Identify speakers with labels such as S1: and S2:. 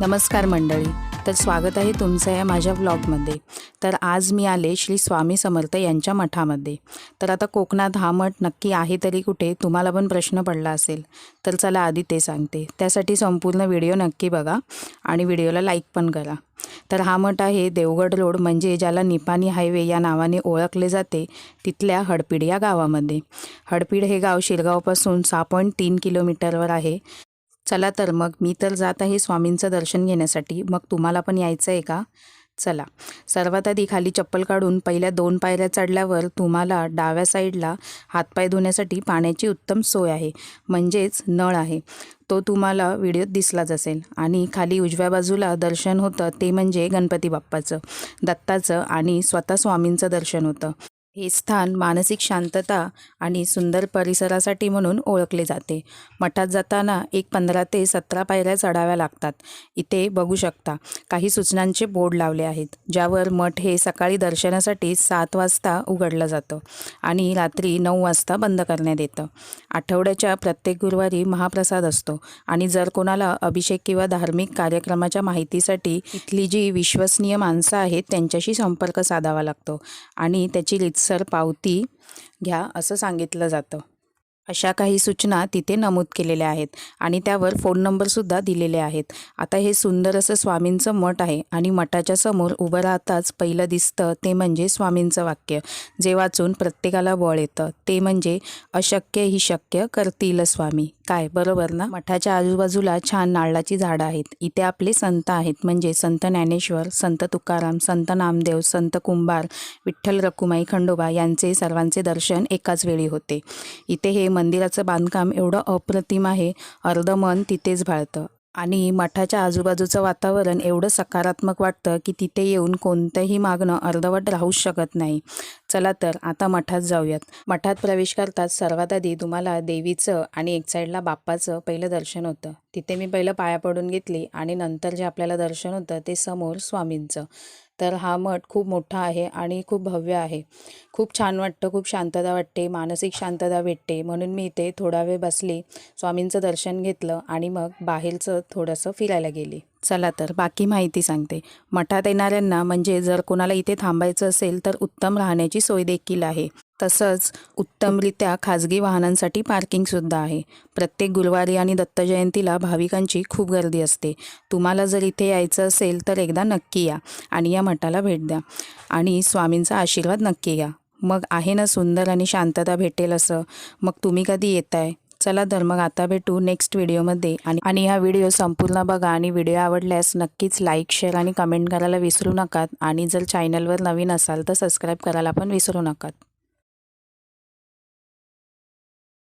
S1: नमस्कार मंडळी तर स्वागत आहे तुमचं या माझ्या व्लॉगमध्ये तर आज मी आले श्री स्वामी समर्थ यांच्या मठामध्ये. तर आता कोकणात हा मठ नक्की आहे तरी कुठे तुम्हाला पण प्रश्न पडला असेल. तर चला आधी ते सांगते. त्यासाठी संपूर्ण व्हिडिओ नक्की बघा आणि व्हिडिओला लाईक पण करा. तर हा मठ आहे देवगड रोड म्हणजे ज्याला निपाणी हायवे या नावाने ओळखले जाते तिथल्या हडपीड या गावामध्ये. हडपीड हे गाव शिरगावपासून सहा पॉईंट तीन किलोमीटरवर आहे. चला तर मग मी तर जात आहे स्वामींचं दर्शन घेण्यासाठी. मग तुम्हाला पण यायचं आहे का? चला. सर्वात आधी खाली चप्पल काढून पहिल्या दोन पायऱ्या चढल्यावर तुम्हाला डाव्या साईडला हातपाय धुण्यासाठी पाण्याची उत्तम सोय आहे. म्हणजेच नळ आहे. तो तुम्हाला व्हिडिओत दिसलाच असेल. आणि खाली उजव्या बाजूला दर्शन होतं ते म्हणजे गणपती बाप्पाचं दत्ताचं आणि स्वतः स्वामींचं दर्शन होतं. हे स्थान मानसिक शांतता आणि सुंदर परिसरासाठी म्हणून ओळखले जाते. मठात जाताना एक पंधरा ते सतरा पायऱ्या चढाव्या लागतात. इथे बघू शकता काही सूचनांचे बोर्ड लावले आहेत ज्यावर मठ हे सकाळी दर्शनासाठी सात वाजता उघडलं जातं आणि रात्री नऊ वाजता बंद करण्यात येतं. आठवड्याच्या प्रत्येक गुरुवारी महाप्रसाद असतो आणि जर कोणाला अभिषेक किंवा धार्मिक कार्यक्रमाच्या माहितीसाठी इथली जी विश्वसनीय माणसं आहेत त्यांच्याशी संपर्क साधावा लागतो आणि त्याची सर पावती घ्या असं सांगितलं जातं. अशा काही सूचना तिथे नमूद केलेल्या आहेत आणि त्यावर फोन नंबरसुद्धा दिलेले आहेत. आता हे सुंदर असं स्वामींचं मठ आहे आणि मठाच्या समोर उभं राहताच पहिलं दिसतं ते म्हणजे स्वामींचं वाक्य. जे वाचून प्रत्येकाला बळ येतं ते म्हणजे अशक्य ही शक्य करतील स्वामी. काय? बरोबर ना? मठाच्या आजूबाजूला छान नारळाची झाडं आहेत. इथे आपले संत आहेत. म्हणजे संत ज्ञानेश्वर संत तुकाराम संत नामदेव संत कुंभार विठ्ठल रखुमाई खंडोबा यांचे सर्वांचे दर्शन एकाच वेळी होते. इथे हे मंदिराचं बांधकाम एवढं अप्रतिम आहे अर्ध मन तिथेच भाळतं. आणि मठाच्या आजूबाजूचं वातावरण एवढं सकारात्मक वाटतं की तिथे येऊन कोणतंही मागणं अर्धवट राहूच शकत नाही. चला तर आता मठात जाऊयात. मठात प्रवेश करताच सर्वात आधी तुम्हाला देवीचं आणि एक साईडला बाप्पाचं पहिलं दर्शन होतं. तिथे मी पहिलं पाया पडून घेतली आणि नंतर जे आपल्याला दर्शन होतं ते समोर स्वामींचं. तर हा मठ खूप मोठा आहे आणि खूप भव्य आहे. खूप छान वाटतं खूप शांतता वाटते मानसिक शांतता भेटते. म्हणून मी इथे थोडा वेळ बसली स्वामींचं दर्शन घेतलं आणि मग बाहेरचं थोडंसं फिरायला गेली. चला तर बाकी माहिती सांगते. मठात येणाऱ्यांना म्हणजे जर कोणाला इथे थांबायचं असेल तर उत्तम राहण्याची सोय देखील आहे. तसंच उत्तमरित्या खाजगी वाहनांसाठी पार्किंगसुद्धा आहे. प्रत्येक गुरुवारी आणि दत्त जयंतीला भाविकांची खूप गर्दी असते. तुम्हाला जर इथे यायचं असेल तर एकदा नक्की या आणि या मठाला भेट द्या. आणि स्वामींचा आशीर्वाद नक्की घ्या. मग आहे ना सुंदर आणि शांतता भेटेल असं. मग तुम्ही कधी येताय? चला तर मग आता भेटू नेक्स्ट व्हिडिओमध्ये आणि आणि हा व्हिडिओ संपूर्ण बघा आणि व्हिडिओ आवडल्यास नक्कीच लाईक शेअर आणि कमेंट करायला विसरू नका. आणि जर चॅनलवर नवीन असाल तर सबस्क्राईब करायला पण विसरू नका.